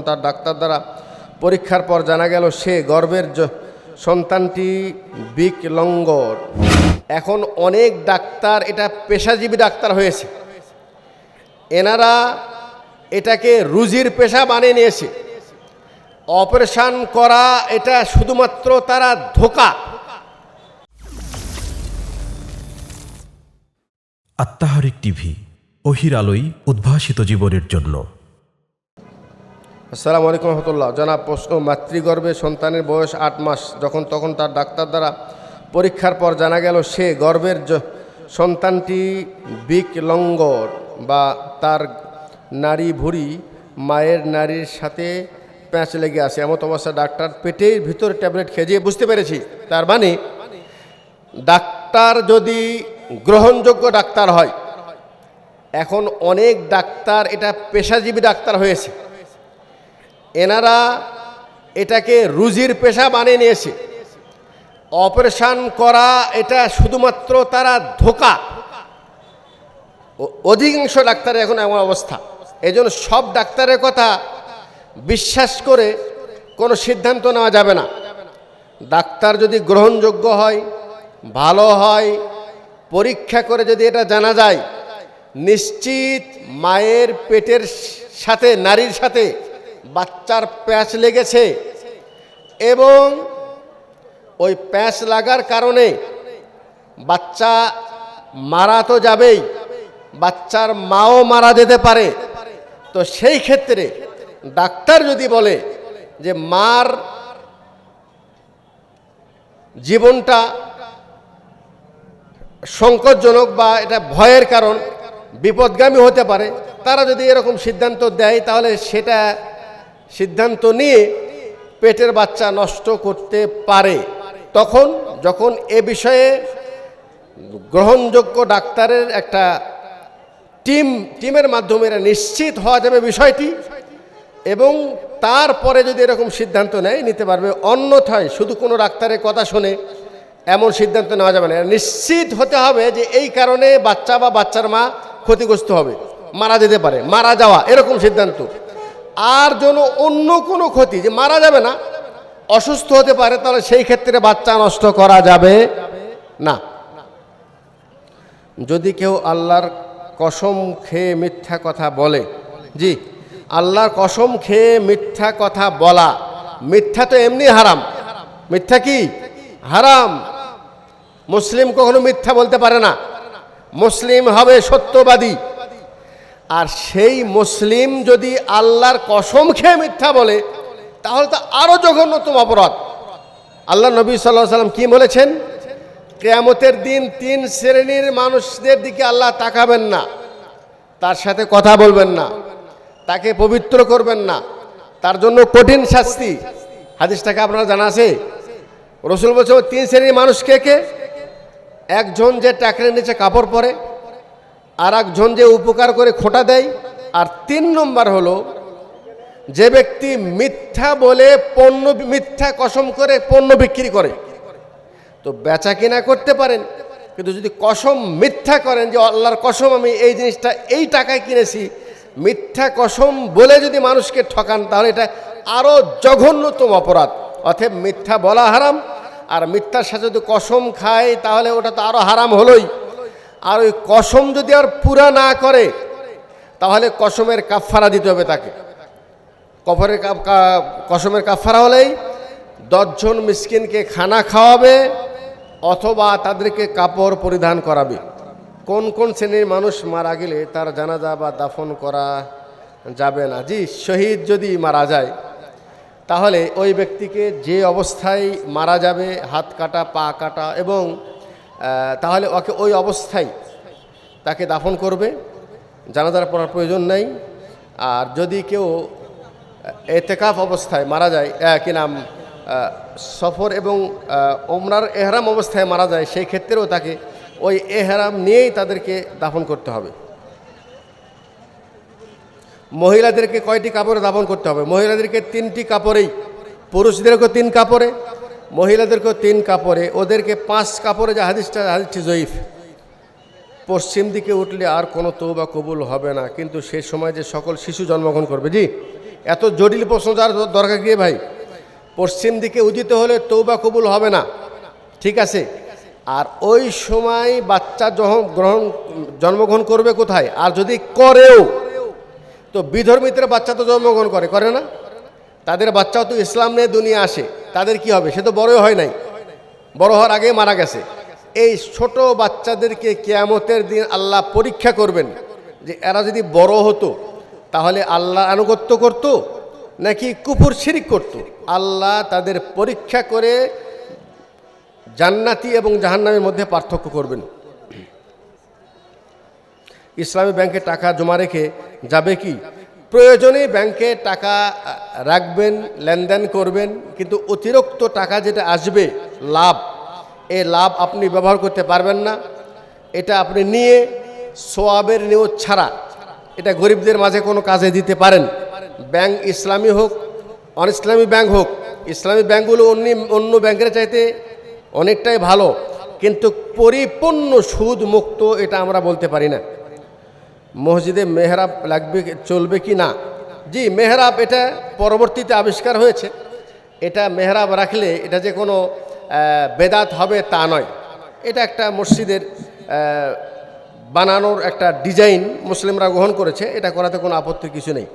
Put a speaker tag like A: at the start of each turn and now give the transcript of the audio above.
A: তার ডাক্তার দ্বারা পরীক্ষার পর জানা গেল সে গর্ভের জ- সন্তানটি বিকলঙ্গ এখন অনেক ডাক্তার এটা পেশাজীবী ডাক্তার হয়েছে। এনারা এটাকে রুজির পেশা বানিয়ে নিয়েছে। অপারেশন করা এটা শুধুমাত্র তারা ধোকা।
B: আত্মাহারিক টিভি অহির আলোই উদ্ভাসিত জীবনের জন্য।
A: আসসালামু আলাইকুম রহমতুল্লাহ। জনাব প্রশ্ন, মাতৃগর্ভে সন্তানের বয়স আট মাস। যখন তখন তার ডাক্তার দ্বারা পরীক্ষার পর জানা গেল সে গর্ভের সন্তানটি বিকলঙ্গ বা তার নারী ভুঁড়ি মায়ের নারীর সাথে প্যাঁচ লেগে আছে। এমন অবস্থা ডাক্তার পেটের ভিতরে ট্যাবলেট খেয়ে বুঝতে পেরেছি। তার মানে ডাক্তার যদি গ্রহণযোগ্য ডাক্তার হয়, এখন অনেক ডাক্তার এটা পেশাজীবী ডাক্তার হয়েছে। এনারা এটাকে রুজির পেশা বানিয়ে নিয়েছে। অপারেশন করা এটা শুধুমাত্র তারা ধোকা। অধিকাংশ ডাক্তারের এখন এমন অবস্থা। এই সব ডাক্তারের কথা বিশ্বাস করে কোনো সিদ্ধান্ত নেওয়া যাবে না। ডাক্তার যদি গ্রহণযোগ্য হয়, ভালো হয়, পরীক্ষা করে যদি এটা জানা যায়, নিশ্চিত মায়ের পেটের সাথে, নারীর সাথে বাচ্চার প্যাঁচ লেগেছে এবং ওই প্যাঁচ লাগার কারণে বাচ্চা মারা তো যাবেই, বাচ্চার মাও মারা যেতে পারে। তো সেই ক্ষেত্রে ডাক্তার যদি বলে যে মার জীবনটা সংকটজনক বা এটা ভয়ের কারণ, বিপদগামী হতে পারে, তারা যদি এরকম সিদ্ধান্ত দেয়, তাহলে সেটা সিদ্ধান্ত নিয়ে পেটের বাচ্চা নষ্ট করতে পারে, তখন যখন এ বিষয়ে গ্রহণযোগ্য ডাক্তারের একটা টিম, টিমের মাধ্যমে এরা নিশ্চিত হওয়া যাবে বিষয়টি এবং তারপরে যদি এরকম সিদ্ধান্ত নেয়, নিতে পারবে। অন্যথায় শুধু কোনো ডাক্তারের কথা শুনে এমন সিদ্ধান্ত নেওয়া যাবে না। নিশ্চিত হতে হবে যে এই কারণে বাচ্চা বা বাচ্চার মা ক্ষতিগ্রস্ত হবে, মারা যেতে পারে, মারা যাওয়া, এরকম সিদ্ধান্ত। আর যেন অন্য কোনো ক্ষতি, যে মারা যাবে না, অসুস্থ হতে পারে, তাহলে সেই ক্ষেত্রে বাচ্চা নষ্ট করা যাবে না। যদি কেউ আল্লাহর কসম খেয়ে মিথ্যা কথা বলে, জি, আল্লাহর কসম খেয়ে মিথ্যা কথা বলা, মিথ্যা তো এমনি হারাম। মিথ্যা কি? হারাম। মুসলিম কখনো মিথ্যা বলতে পারে না। মুসলিম হবে সত্যবাদী। আর সেই মুসলিম যদি আল্লাহর কসম খেয়ে মিথ্যা বলে, তাহলে তো আরও জঘন্যতম অপরাধ। আল্লাহ নবী সাল্লাহ সাল্লাম কি বলেছেন? কেয়ামতের দিন তিন শ্রেণির মানুষদের দিকে আল্লাহ তাকাবেন না। তার সাথে কথা বলবেন না। তাকে পবিত্র করবেন না। তার জন্য কঠিন শাস্তি। হাদিসটাকে আপনারা জানা আছে? রসুল বলছে, তিন শ্রেণির মানুষ কে কে? একজন যে টাকরের নিচে কাপড় পরে আর একজন যে উপকার করে খোটা দেয়, আর তিন নম্বর হলো, যে ব্যক্তি মিথ্যা বলে পণ্য মিথ্যা কসম করে পণ্য বিক্রি করে, তো বেচা কিনা করতে পারেন, কিন্তু যদি কসম মিথ্যা করেন যে আল্লাহর কসম আমি এই জিনিসটা এই টাকায় কিনেছি, মিথ্যা কসম বলে যদি মানুষকে ঠকান, তাহলে এটা আরও জঘন্যতম অপরাধ। অতএব মিথ্যা বলা হারাম, আর মিথ্যার সাথে যদি কসম খায়, তাহলে ওটা তো আরও হারাম হলোই। আর ওই কসম যদি আর পুরা না করে, তাহলে কসমের কাফারা দিতে হবে তাকে। কফরের কসমের কাফারা হলেই দশজন মিসকিনকে খানা খাওয়াবে অথবা তাদেরকে কাপড় পরিধান করাবে। কোন কোন শ্রেণির মানুষ মারা গেলে তার জানাজা বা দাফন করা যাবে না। জি, শহীদ যদি মারা যায়, তাহলে ওই ব্যক্তিকে যে অবস্থায় মারা যাবে, হাত কাটা, পা কাটা এবং তাহলে ওকে ওই অবস্থায় তাকে দাফন করবে। জানাজার পড়ার প্রয়োজন নেই। আর যদি কেউ এতেকাফ অবস্থায় মারা যায় কি নাম সফর এবং ওমরার এহরাম অবস্থায় মারা যায়, সেই ক্ষেত্রেও তাকে ওই এহরাম নিয়েই তাদেরকে দাফন করতে হবে। মহিলাদেরকে কয়টি কাপড়ে দাফন করতে হবে? মহিলাদেরকে তিনটি কাপড়েই, পুরুষদেরকেও তিন কাপড়ে মহিলাদেরকেও তিন কাপড়ে, ওদেরকে পাঁচ কাপড়ে যে হাদিসটা, হাদিসটি জয়ীফ। পশ্চিম দিকে উঠলে আর কোনো তৌবা কবুল হবে না। কিন্তু সে সময় যে সকল শিশু জন্মগ্রহণ করবে, জি, এত জটিল প্রশ্ন যার দরকার কি ভাই? পশ্চিম দিকে উদিত হলে তৌবা কবুল হবে না। ঠিক আছে? আর ওই সময় বাচ্চা যখন গ্রহণ, জন্মগ্রহণ করবে কোথায়? আর যদি করেও, তো বিধর্মীদের বাচ্চা তো জন্মগ্রহণ করে করে না? তাদের বাচ্চাও তো ইসলাম নিয়ে দুনিয়া আসে, তাদের কি হবে? সে তো বড়ই হয় নাই। বড় হওয়ার আগে মারা গেছে। এই ছোট বাচ্চাদেরকে কেয়ামতের দিন আল্লাহ পরীক্ষা করবেন যে এরা যদি বড় হতো, তাহলে আল্লাহ আনুগত্য করত নাকি কুপুর শিরিক করত? আল্লাহ তাদের পরীক্ষা করে জান্নাতি এবং জাহান্নামের মধ্যে পার্থক্য করবেন। ইসলামী ব্যাংকে টাকা জমা রেখে যাবে কি? প্রয়োজনে ব্যাংকে টাকা রাখবেন, লেনদেন করবেন, কিন্তু অতিরিক্ত টাকা যেটা আসবে, লাভ, এ লাভ আপনি ব্যবহার করতে পারবেন না। এটা আপনি নিয়ে সোয়াবের নিয়োগ ছাড়া এটা গরিবদের মাঝে কোনো কাজে দিতে পারেন। ব্যাংক ইসলামী হোক অন ইসলামী ব্যাংক হোক, ইসলামী ব্যাংকগুলো অন্য অন্য ব্যাংকের চাইতে অনেকটাই ভালো, কিন্তু পরিপূর্ণ সুদ মুক্ত এটা আমরা বলতে পারি না। মসজিদে মেহরাব লাগবে চলবে কি না? জি, মেহরাব এটা পরবর্তীতে আবিষ্কার হয়েছে। এটা মেহরাব রাখলে এটা যে কোনো বেদাত হবে তা নয়। এটা একটা মসজিদের বানানোর একটা ডিজাইন মুসলিমরা গ্রহণ করেছে। এটা করাতে কোনো আপত্তির কিছু নেই।